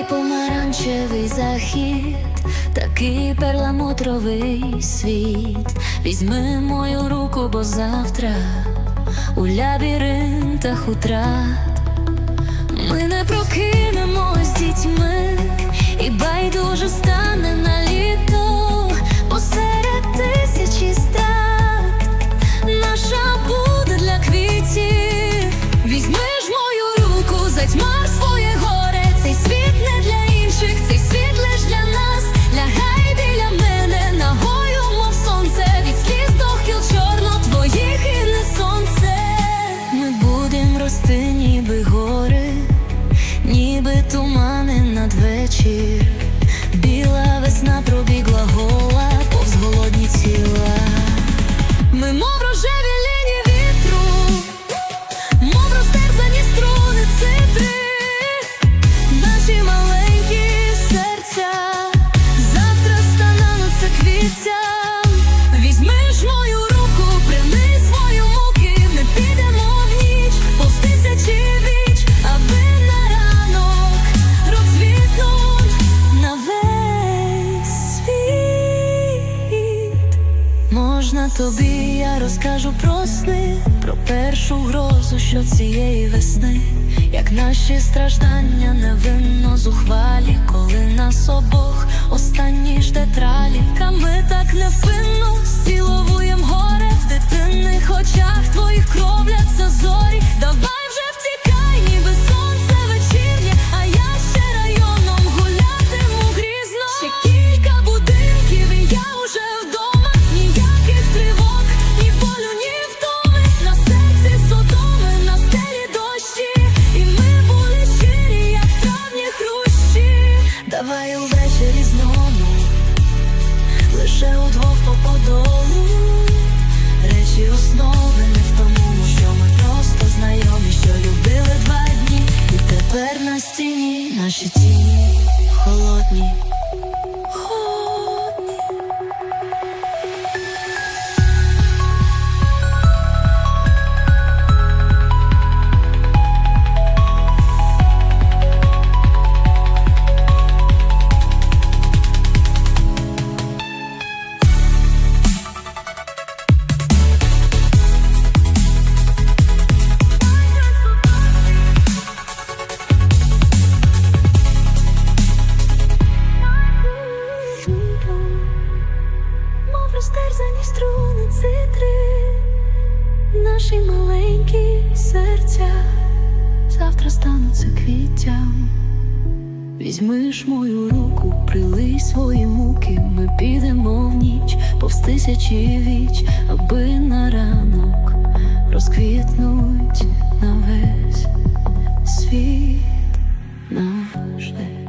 Такий помаранчевий захід, такий перламутровий світ. Візьми мою руку, бо завтра у лабіринтах утрат ми не прокинемось дітьми, тобі, я розкажу про сни, про першу грозу, що цієї весни, як наші страждання невинно зухвалі, коли нас обох останні ж детралі, Та ми так невпинно зціловуєм горе в дитинних очах твоїх лише удвох по подолу. Речі основи не в тому, що ми просто знайомі, що любили два дні, і тепер на стіні наші тіні холодні. Наші маленькі серця завтра стануться квіттям. Візьми ж мою руку, прилий свої муки, ми підемо в ніч, повз тисячі віч, аби на ранок розквітнуть на весь світ наш дед.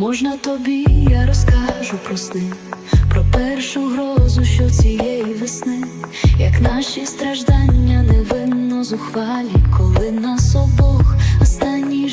Можна тобі, я розкажу про сни, про першу грозу, що цієї весни, як наші страждання невинно зухвалі, коли нас обох останні